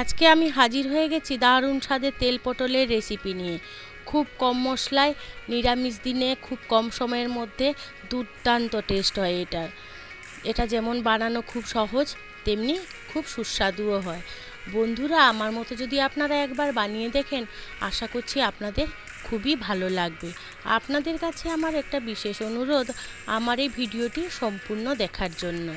আজকে আমি হাজির হয়ে গেছি দারুণ স্বাদের তেল পটলের রেসিপি নিয়ে। খুব কম মশলায়, নিরামিষ দিনে খুব কম সময়ের মধ্যে দুর্দান্ত টেস্ট হয় এটার এটা যেমন বানানো খুব সহজ, তেমনি খুব সুস্বাদুও হয়। বন্ধুরা, আমার মতো যদি আপনারা একবার বানিয়ে দেখেন, আশা করছি আপনাদের খুবই ভালো লাগবে। আপনাদের কাছে আমার একটা বিশেষ অনুরোধ, আমার এই ভিডিওটি সম্পূর্ণ দেখার জন্য।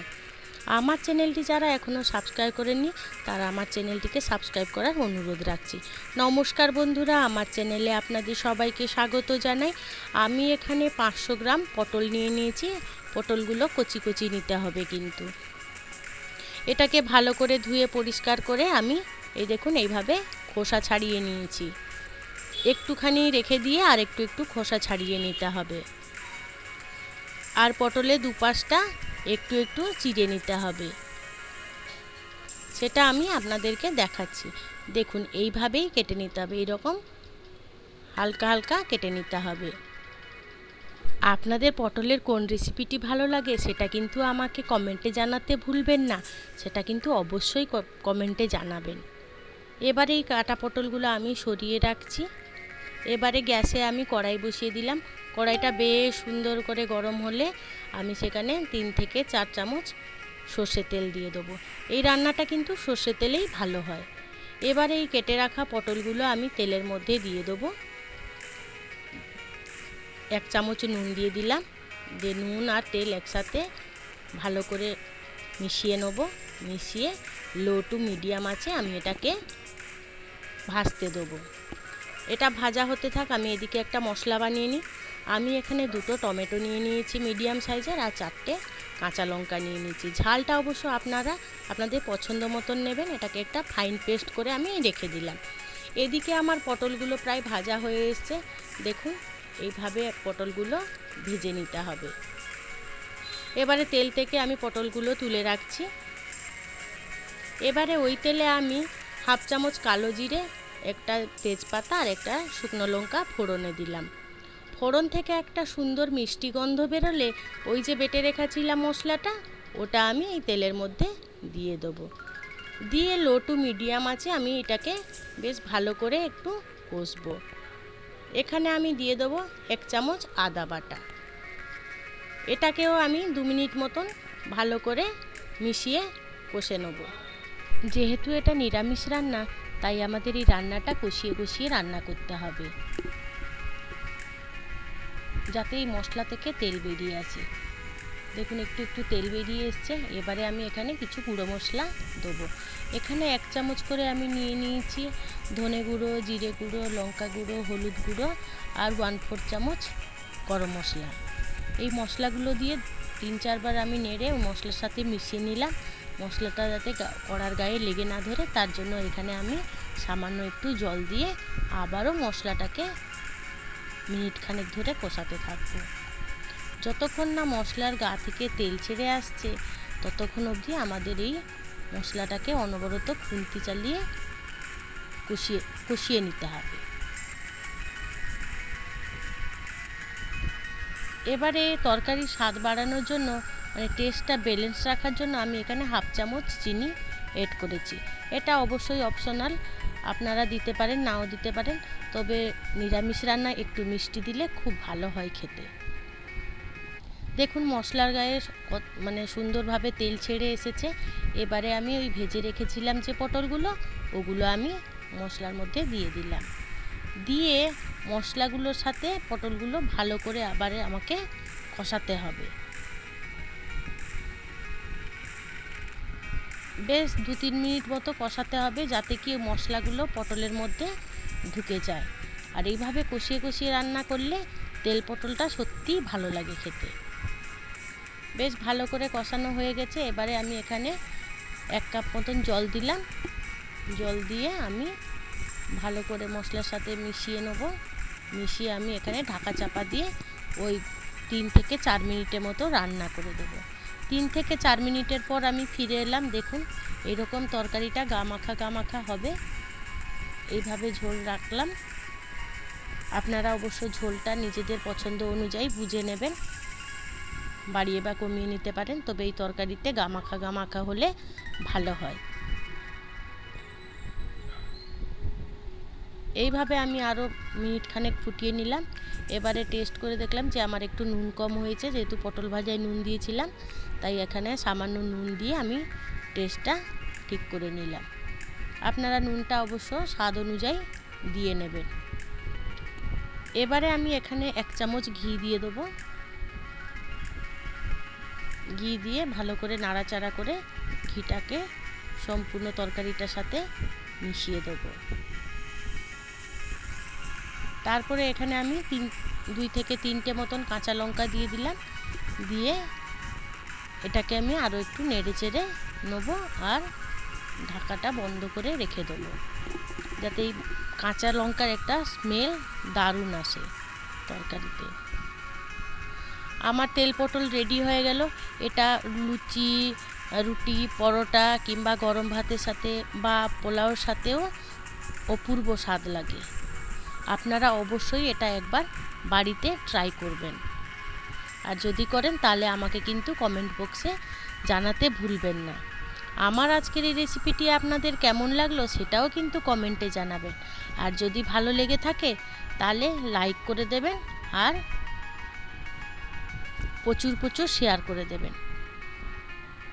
আমার চ্যানেলটি যারা এখনও সাবস্ক্রাইব করেননি, তারা আমার চ্যানেলটিকে সাবস্ক্রাইব করার অনুরোধ রাখছি। নমস্কার বন্ধুরা, আমার চ্যানেলে আপনাদের সবাইকে স্বাগত জানাই। আমি এখানে পাঁচশো গ্রাম পটল নিয়ে নিয়েছি। পটলগুলো কচি কচি নিতে হবে কিন্তু। এটাকে ভালো করে ধুয়ে পরিষ্কার করে আমি, এই দেখুন, এইভাবে খোসা ছাড়িয়ে নিয়েছি। একটুখানি রেখে দিয়ে আর একটু একটু খোসা ছাড়িয়ে নিতে হবে। আর পটলের দুপাশটা একটু একটু চিড়ে নিতে হবে। সেটা আমি আপনাদেরকে দেখাচ্ছি। দেখুন, এইভাবেই কেটে নিতে হবে। এরকম হালকা হালকা কেটে নিতে হবে। আপনাদের পটলের কোন রেসিপিটি ভালো লাগে সেটা কিন্তু আমাকে কমেন্টে জানাতে ভুলবেন না। সেটা কিন্তু অবশ্যই কমেন্টে জানাবেন। এবারে এই কাটা পটলগুলো আমি সরিয়ে রাখছি। এবারে গ্যাসে আমি কড়াই বসিয়ে দিলাম। কড়াইটা বেশ সুন্দর করে গরম হলে আমি সেখানে তিন থেকে চার চামচ সর্ষে তেল দিয়ে দেবো। এই রান্নাটা কিন্তু সর্ষে তেলেই ভালো হয়। এবারে এই কেটে রাখা পটলগুলো আমি তেলের মধ্যে দিয়ে দেবো। এক চামচ নুন দিয়ে দিলাম। যে নুন আর তেল একসাথে ভালো করে মিশিয়ে নেব। মিশিয়ে লো টু মিডিয়াম আছে আমি এটাকে ভাজতে দেবো। এটা ভাজা হতে থাক, আমি এদিকে একটা মশলা বানিয়ে নিই। আমি এখানে দুটো টমেটো নিয়ে নিয়েছি, মিডিয়াম সাইজের, আর চারটে কাঁচা লঙ্কা নিয়ে নিয়েছি। ঝালটা অবশ্য আপনারা, আপনাদের পছন্দ মতন নেবেন, এটাকে একটা ফাইন পেস্ট করে আমি রেখে দিলাম। এদিকে আমার পটলগুলো প্রায় ভাজা হয়ে এসছে। দেখুন, এইভাবে পটলগুলো ভেজে নিতে হবে। এবারে তেল থেকে আমি পটলগুলো তুলে রাখছি। এবারে ওই তেলে আমি হাফ চামচ কালো জিরে একটা তেজপাতা আর একটা শুকনো লঙ্কা ফোড়নে দিলাম। ফোড়ন থেকে একটা সুন্দর মিষ্টি গন্ধ বেরোলে ওই যে বেটে রেখেছিলাম মশলাটা, ওটা আমি এই তেলের মধ্যে দিয়ে দেবো। দিয়ে লো টু মিডিয়াম আছে আমি এটাকে বেশ ভালো করে একটু কষবো। এখানে আমি দিয়ে দেবো এক চামচ আদা বাটা। এটাকেও আমি দু মিনিট মতন ভালো করে মিশিয়ে কষে নেব। যেহেতু এটা নিরামিষ রান্না তাই আমাদের এই রান্নাটা কষিয়ে কষিয়ে রান্না করতে হবে। যাতে এই মশলা থেকে তেল বেরিয়ে আসে। দেখুন, একটু একটু তেল বেরিয়ে এসছে। এবারে আমি এখানে কিছু গুঁড়ো মশলা দেবো। এখানে এক চামচ করে আমি নিয়ে নিয়েছি ধনে গুঁড়ো, জিরে গুঁড়ো, লঙ্কা গুঁড়ো, হলুদ গুঁড়ো আর ওয়ান ফোর চামচ গরম মশলা। এই মশলাগুলো দিয়ে তিন চারবার আমি নেড়ে মশলার সাথে মিশিয়ে নিলাম। মশলাটা যাতে কড়ার গায়ে লেগে না ধরে, তার জন্য এখানে আমি সামান্য একটু জল দিয়ে আবারও মশলাটাকে মিনিট খানেক ধরে কষাতে থাকব। যতক্ষণ না মশলার গা থেকে তেল ছেড়ে আসছে, ততক্ষণ অবধি আমাদের এই মশলাটাকে অনবরত খুন্তি চালিয়ে কষিয়ে কষিয়ে নিতে হবে। এবারে তরকারির স্বাদ বাড়ানোর জন্য মানে টেস্টটা ব্যালেন্স রাখার জন্য আমি এখানে হাফ চামচ চিনি এড করেছি। এটা অবশ্যই অপশনাল আপনারা দিতে পারেন, নাও দিতে পারেন। তবে নিরামিষ রান্না একটু মিষ্টি দিলে খুব ভালো হয় খেতে। দেখুন মশলার গায়ে মানে সুন্দরভাবে তেল ছেড়ে এসেছে। এবারে আমি ওই ভেজে রেখেছিলাম যে পটলগুলো, ওগুলো আমি মশলার মধ্যে দিয়ে দিলাম। দিয়ে মশলাগুলোর সাথে পটলগুলো ভালো করে আবার আমাকে কষাতে হবে। বেশ দু তিন মিনিট মতো কষাতে হবে যাতে কি মশলাগুলো পটলের মধ্যে ঢুকে যায়। আর এইভাবে কষিয়ে কষিয়ে রান্না করলে তেল পটলটা সত্যিই ভালো লাগে খেতে। বেশ ভালো করে কষানো হয়ে গেছে। এবারে আমি এখানে এক কাপ মতন জল দিলাম। জল দিয়ে আমি ভালো করে মশলার সাথে মিশিয়ে নেব। মিশিয়ে আমি এখানে ঢাকা চাপা দিয়ে ওই তিন থেকে চার মিনিটের মতো রান্না করে দেবো। তিন থেকে চার মিনিটের পর আমি ফিরে এলাম। দেখুন, এরকম তরকারিটা গামাখা গামাখা হবে। এইভাবে ঝোল রাখলাম। আপনারা অবশ্য ঝোলটা নিজেদের পছন্দ অনুযায়ী বুঝে নেবেন। বাড়িয়ে বা কমিয়ে নিতে পারেন, তবে এই তরকারিতে গামাখা গামাখা হলে ভালো হয়। এইভাবে আমি আরও মিনিট খানেক ফুটিয়ে নিলাম। এবারে টেস্ট করে দেখলাম যে আমার একটু নুন কম হয়েছে, যেহেতু পটল ভাজায় নুন দিয়েছিলাম, তাই এখানে সামান্য নুন দিয়ে আমি টেস্টটা ঠিক করে নিলাম। আপনারা নুনটা অবশ্য স্বাদ অনুযায়ী দিয়ে নেবেন। এবারে আমি এখানে এক চামচ ঘি দিয়ে দেবো। ঘি দিয়ে ভালো করে নাড়াচাড়া করে ঘিটাকে সম্পূর্ণ তরকারিটার সাথে মিশিয়ে দেবো। তারপরে এখানে আমি তিন, দুই থেকে তিনটে মতন কাঁচা লঙ্কা দিয়ে দিলাম। দিয়ে এটাকে আমি আরও একটু নেড়ে চেড়ে নেব আর ঢাকাটা বন্ধ করে রেখে দেবো। যাতে এই কাঁচা লঙ্কার একটা স্মেল দারুণ আসে তরকারিতে। আমার তেল পটল রেডি হয়ে গেল। এটা লুচি, রুটি, পরোটা কিংবা গরম ভাতের সাথে বা পোলাওর সাথেও অপূর্ব স্বাদ লাগে। আপনারা অবশ্যই এটা একবার বাড়িতে ট্রাই করবেন। আর যদি করেন, তাহলে আমাকে কিন্তু কমেন্ট বক্সে জানাতে ভুলবেন না। আমার আজকের এই রেসিপিটি আপনাদের কেমন লাগল, সেটাও কিন্তু কমেন্টে জানাবেন। আর যদি ভালো লেগে থাকে, তাহলে লাইক করে দেবেন আর প্রচুর প্রচুর শেয়ার করে দেবেন।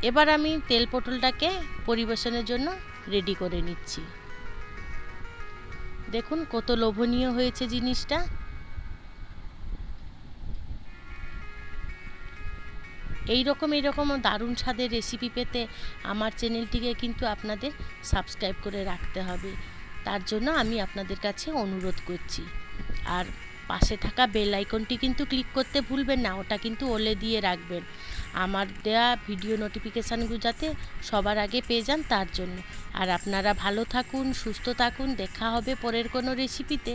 এবার আমি তেল পটলটাকে পরিবেশনের জন্য রেডি করে নিচ্ছি। দেখুন কত লোভনীয় হয়েছে জিনিসটা। এই রকম এই রকম দারুণ স্বাদের রেসিপি পেতে আমার চ্যানেলটিকে কিন্তু আপনাদের সাবস্ক্রাইব করে রাখতে হবে। তার জন্য আমি আপনাদের কাছে অনুরোধ করছি। আর পাশে থাকা বেল আইকনটি কিন্তু ক্লিক করতে ভুলবেন না, ওটা কিন্তু ওলে দিয়ে রাখবেন। আমার দেয়া ভিডিও নোটিফিকেশানগুলো যাতে সবার আগে পেয়ে যান তার জন্য। আর আপনারা ভালো থাকুন, সুস্থ থাকুন, দেখা হবে পরের কোনো রেসিপিতে